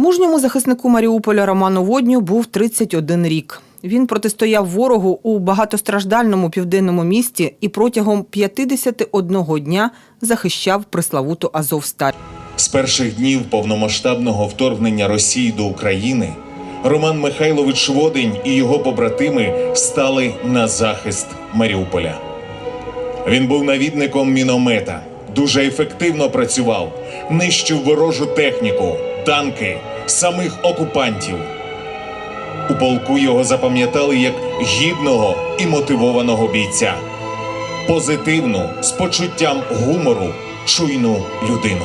Мужньому захиснику Маріуполя Роману Водню був 31 рік. Він протистояв ворогу у багатостраждальному південному місті і протягом 51 дня захищав приславуту Азовсталь. З перших днів повномасштабного вторгнення Росії до України Роман Михайлович Водень і його побратими стали на захист Маріуполя. Він був навідником міномета, дуже ефективно працював, нищив ворожу техніку, танки, самих окупантів. У полку його запам'ятали як гідного і мотивованого бійця, позитивну, з почуттям гумору, чуйну людину.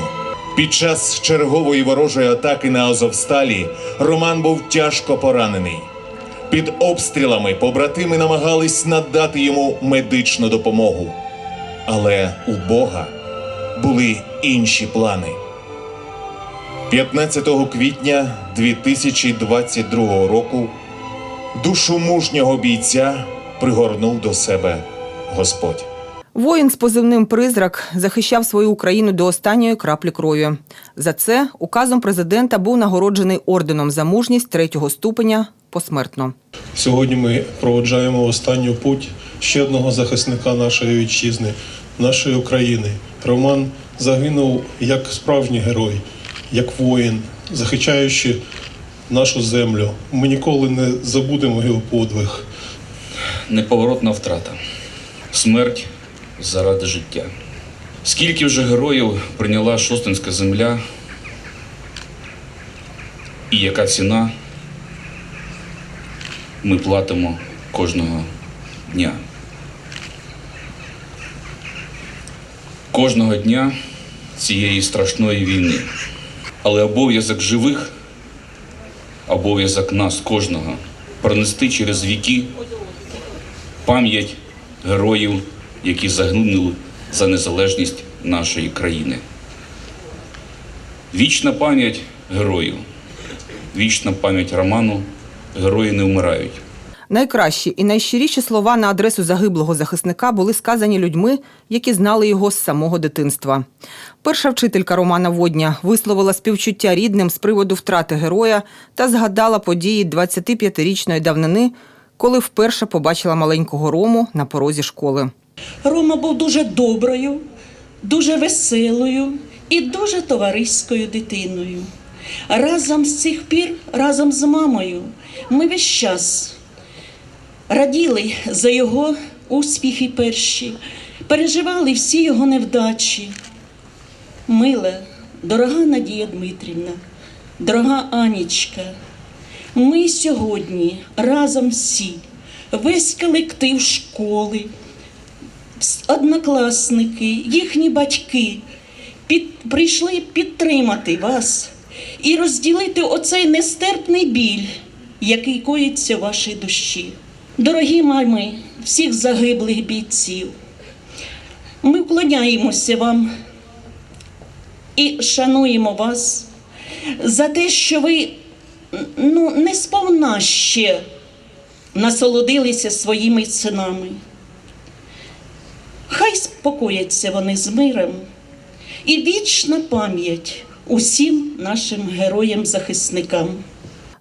Під час чергової ворожої атаки на Азовсталі Роман був тяжко поранений. Під обстрілами побратими намагались надати йому медичну допомогу. Але у Бога були інші плани. 15 квітня 2022 року душу мужнього бійця пригорнув до себе Господь. Воїн з позивним Призрак захищав свою Україну до останньої краплі крові. За це указом президента був нагороджений орденом за мужність третього ступеня посмертно. Сьогодні ми проводжаємо останню путь ще одного захисника нашої вітчизни, нашої України. Роман загинув як справжній герой, як воїн, захищаючи нашу землю. Ми ніколи не забудемо його подвиг. неповоротна втрата, смерть заради життя. Скільки вже героїв прийняла шостинська земля, і яка ціна ми платимо кожного дня. Кожного дня цієї страшної війни. Але обов'язок живих, обов'язок нас, кожного, пронести через віки пам'ять героїв, які загинули за незалежність нашої країни. Вічна пам'ять героїв, вічна пам'ять роману Герої не вмирають. Найкращі і найщиріші слова на адресу загиблого захисника були сказані людьми, які знали його з самого дитинства. Перша вчителька Романа Водня висловила співчуття рідним з приводу втрати героя та згадала події 25-річної давнини, коли вперше побачила маленького Рому на порозі школи. Рома був дуже доброю, дуже веселою і дуже товариською дитиною. Разом з цих пір, разом з мамою, ми весь час раділи за його успіхи перші, переживали всі його невдачі. Мила, дорога Надія Дмитрівна, дорога Анічка, ми сьогодні разом всі, весь колектив школи, однокласники, їхні батьки під, прийшли підтримати вас і розділити оцей нестерпний біль, який коїться в вашій душі. Дорогі мами, всіх загиблих бійців, ми вклоняємося вам і шануємо вас за те, що ви ну, не сповна ще насолодилися своїми синами. Хай спокояться вони з миром і вічна пам'ять усім нашим героям-захисникам.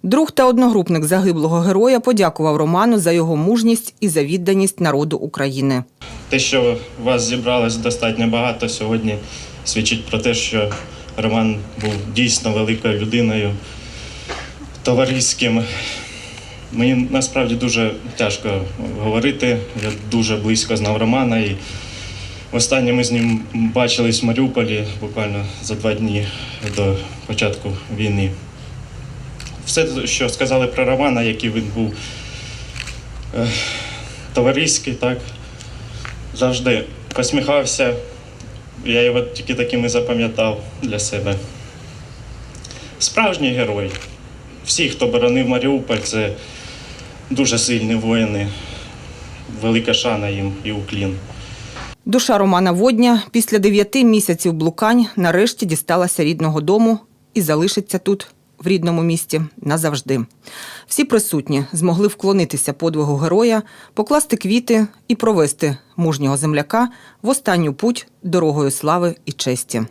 Друг та одногрупник загиблого героя подякував Роману за його мужність і за відданість народу України. Те, що вас зібралось достатньо багато сьогодні, свідчить про те, що Роман був дійсно великою людиною, товариським. Мені насправді дуже тяжко говорити. Я дуже близько знав Романа і останнє ми з ним бачились в Маріуполі буквально за два дні до початку війни. Все, що сказали про Романа, який він був е, товариський, так, завжди посміхався. Я його тільки таким і запам'ятав для себе. Справжній герой. Всі, хто боронив Маріуполь, це дуже сильні воїни. Велика шана їм і уклін. Душа Романа Водня після дев'яти місяців блукань нарешті дісталася рідного дому і залишиться тут, в рідному місті, назавжди. Всі присутні змогли вклонитися подвигу героя, покласти квіти і провести мужнього земляка в останню путь дорогою слави і честі.